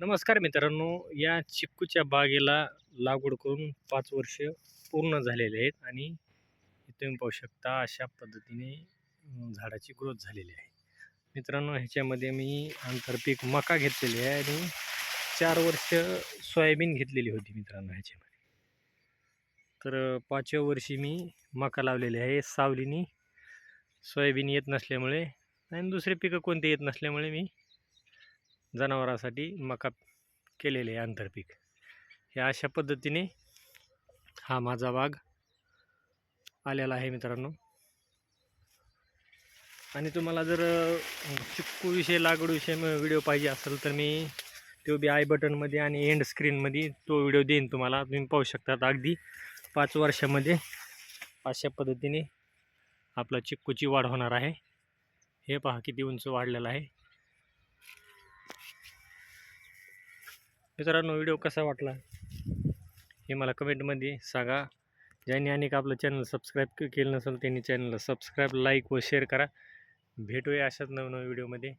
नमस्कार मित्रांनो या चिक्कूच्या बागेला लागवड करून पाच वर्ष पूर्ण झालेले आहेत आणि तुम्ही पाहू शकता अशा पद्धतीने झाडाची ग्रोथ झालेली आहे. मित्रांनो ह्याच्यामध्ये मी आंतरपीक मका घेतलेली आहे आणि चार वर्ष सोयाबीन घेतलेली होती मित्रांनो ह्याच्यामध्ये. तर पाचव्या वर्षी मी मका लावलेली आहे सावलीनी. सोयाबीन येत नसल्यामुळे आणि दुसरे पिकं कोणते येत नसल्यामुळे मी जनावरांसाठी मका केलेले आहे आंतरपीक हे अशा पद्धतीने हा माझा बाग आलेला आहे मित्रांनो. आणि तुम्हाला जर चिक्कूविषयी लागवडविषयी व्हिडिओ पाहिजे असेल तर मी तो बी आय बटनमध्ये आणि एंड स्क्रीनमध्ये तो व्हिडिओ देईन तुम्हाला. तुम्ही पाहू शकतात अगदी पाच वर्षामध्ये अशा पद्धतीने आपला चिक्कूची वाढ होणार आहे. हे पहा किती उंच वाढलेलं आहे. मित्रांनो व्हिडिओ कसा वाटला? हे मला कमेंटमध्ये सांगा. ज्यांनी अनेक आपलं चॅनल सबस्क्राईब केलं नसेल त्यांनी चॅनलला सबस्क्राईब लाईक व शेअर करा. भेटूया अशाच नवनवीन व्हिडिओमध्ये.